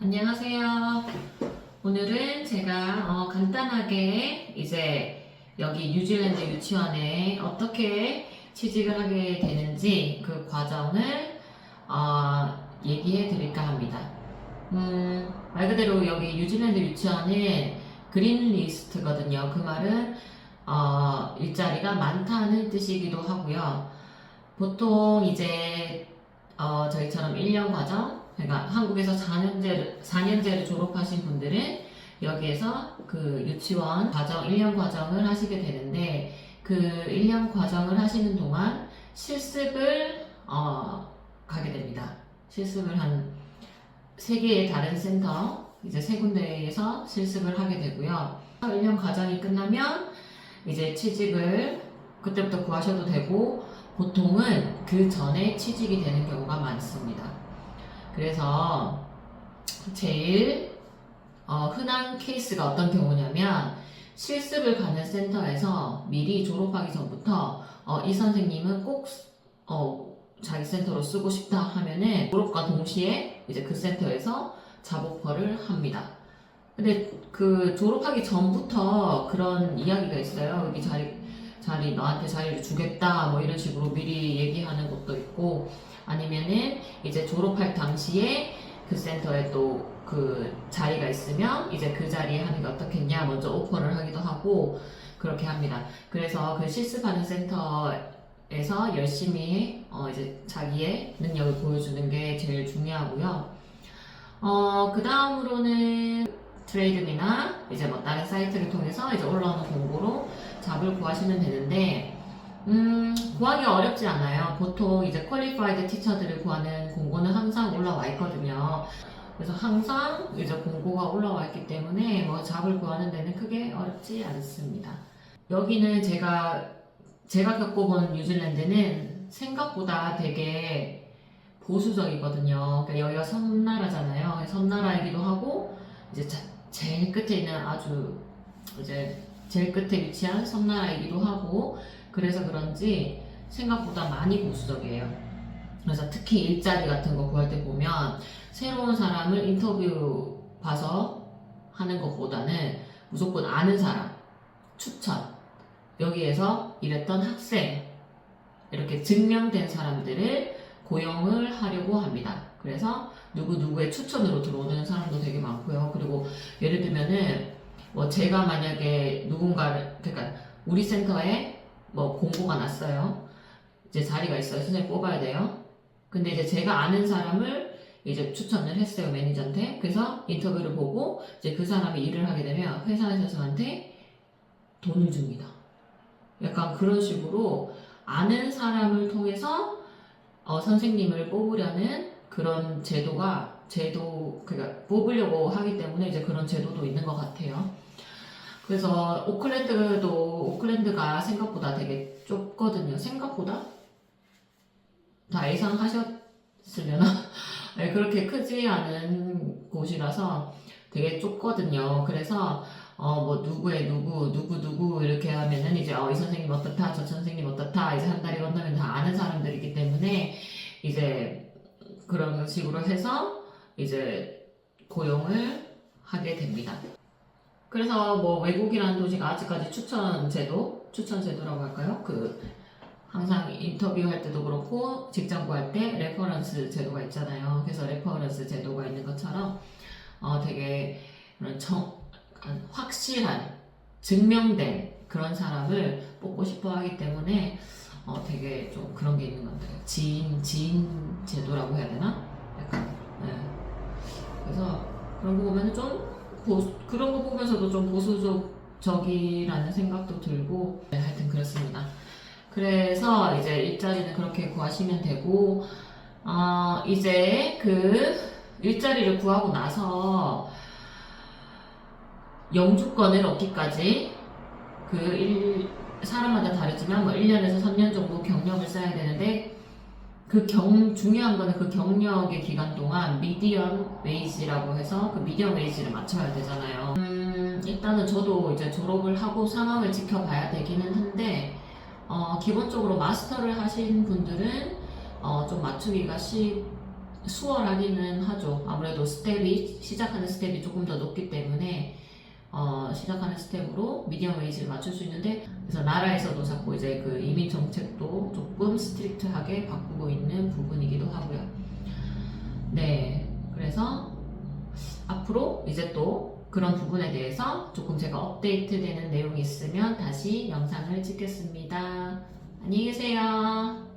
안녕하세요. 오늘은 제가 어, 간단하게 이제 여기 뉴질랜드 유치원에 어떻게 취직을 하게 되는지 그 과정을 어, 얘기해 드릴까 합니다. 음, 말 그대로 여기 뉴질랜드 유치원은 그린 리스트거든요. 그 말은 어, 일자리가 많다는 뜻이기도 하고요. 보통 이제 어, 저희처럼 1년 과정, 그러니까 한국에서 4년제를, 4년제를 졸업하신 분들은 여기에서 그 유치원 과정, 1년 과정을 하시게 되는데 그 1년 과정을 하시는 동안 실습을 어, 가게 됩니다. 실습을 한세 개의 다른 센터, 이제 세 군데에서 실습을 하게 되고요. 1년 과정이 끝나면 이제 취직을 그때부터 구하셔도 되고 보통은 그 전에 취직이 되는 경우가 많습니다. 그래서 제일 어, 흔한 케이스가 어떤 경우냐면 실습을 가는 센터에서 미리 졸업하기 전부터 어, 이 선생님은 꼭 어, 자기 센터로 쓰고 싶다 하면은 졸업과 동시에 이제 그 센터에서 잡오퍼를 합니다. 근데 그 졸업하기 전부터 그런 이야기가 있어요. 여기 자리 자리 너한테 자리를 주겠다 뭐 이런 식으로 미리 얘기하는 것도 있고 아니면은 이제 졸업할 당시에 그 센터에 또 그 자리가 있으면 이제 그 자리에 하는 게 어떻겠냐 먼저 오퍼를 하기도 하고 그렇게 합니다. 그래서 그 실습하는 센터에서 열심히 어 이제 자기의 능력을 보여주는 게 제일 중요하고요. 어 그 다음으로는 트레이드미나 이제 뭐 다른 사이트를 통해서 이제 올라오는 공고로 잡을 구하시면 되는데 음, 구하기 어렵지 않아요. 보통 이제 퀄리파이드 티처들을 구하는 공고는 항상 올라와 있거든요. 그래서 항상 이제 공고가 올라와 있기 때문에 뭐 잡을 구하는 데는 크게 어렵지 않습니다. 여기는 제가 제가 겪어본 뉴질랜드는 생각보다 되게 보수적이거든요. 그러니까 여기가 섬나라잖아요. 섬나라이기도 하고 이제 자- 제일 끝에 있는 아주 이제 제일 끝에 위치한 섬나라이기도 하고 그래서 그런지 생각보다 많이 보수적이에요. 그래서 특히 일자리 같은 거 구할 때 보면 새로운 사람을 인터뷰 봐서 하는 것보다는 무조건 아는 사람, 추천, 여기에서 일했던 학생, 이렇게 증명된 사람들을 고용을 하려고 합니다. 그래서 누구누구의 추천으로 들어오는 사람도 되게 많고요. 그리고 예를 들면은 뭐 제가 만약에 누군가를, 그러니까 우리 센터에 뭐 공고가 났어요. 이제 자리가 있어요. 선생님 뽑아야 돼요. 근데 이제 제가 아는 사람을 이제 추천을 했어요. 매니저한테. 그래서 인터뷰를 보고 이제 그 사람이 일을 하게 되면 회사에서 저한테 돈을 줍니다. 약간 그런 식으로 아는 사람을 통해서 어, 선생님을 뽑으려는 그런 제도가 제도 그러니까 뽑으려고 하기 때문에 이제 그런 제도도 있는 것 같아요. 그래서 오클랜드도 오클랜드가 생각보다 되게 좁거든요. 생각보다 다 예상하셨으려나 네, 그렇게 크지 않은 곳이라서 되게 좁거든요. 그래서 어 뭐 누구의 누구 누구 누구 이렇게 하면은 이제 어 이 선생님 어떻다 저 선생님 어떻다 이제 한 달이 건너면 다 아는 사람들이기 때문에 이제 그런 식으로 해서 이제 고용을 하게 됩니다. 그래서 뭐 외국이라는 도시가 아직까지 추천 제도, 추천 제도라고 할까요? 그 항상 인터뷰할 때도 그렇고 직장 구할 때 레퍼런스 제도가 있잖아요. 그래서 레퍼런스 제도가 있는 것처럼 어 되게 그런 정 약간 확실한 증명된 그런 사람을 뽑고 싶어 하기 때문에 어 되게 좀 그런 게 있는 것 같아요. 지인 지인 제도라고 해야 되나? 약간 네. 그래서 그런 거 보면 좀 보수, 그런 거 보면서도 좀 보수적이라는 생각도 들고 네, 하여튼 그렇습니다. 그래서 이제 일자리는 그렇게 구하시면 되고 어, 이제 그 일자리를 구하고 나서 영주권을 얻기까지 그 일, 사람마다 다르지만 뭐 1년에서 3년 정도 경력을 쌓아야 되는데 그 경, 중요한 거는 그 경력의 기간 동안 미디엄 웨이지라고 해서 그 미디엄 웨이지를 맞춰야 되잖아요. 음, 일단은 저도 이제 졸업을 하고 상황을 지켜봐야 되기는 한데, 어, 기본적으로 마스터를 하신 분들은 어, 좀 맞추기가 쉽, 수월하기는 하죠. 아무래도 스텝이 시작하는 스텝이 조금 더 높기 때문에 어, 시작하는 스텝으로 미디엄 웨이지를 맞출 수 있는데 그래서 나라에서도 자꾸 이제 그 이민 정책도 조금 스트릭트하게 바꾸고 있는 부분이기도 하고요. 네, 그래서 앞으로 이제 또 그런 부분에 대해서 조금 제가 업데이트되는 내용이 있으면 다시 영상을 찍겠습니다. 안녕히 계세요.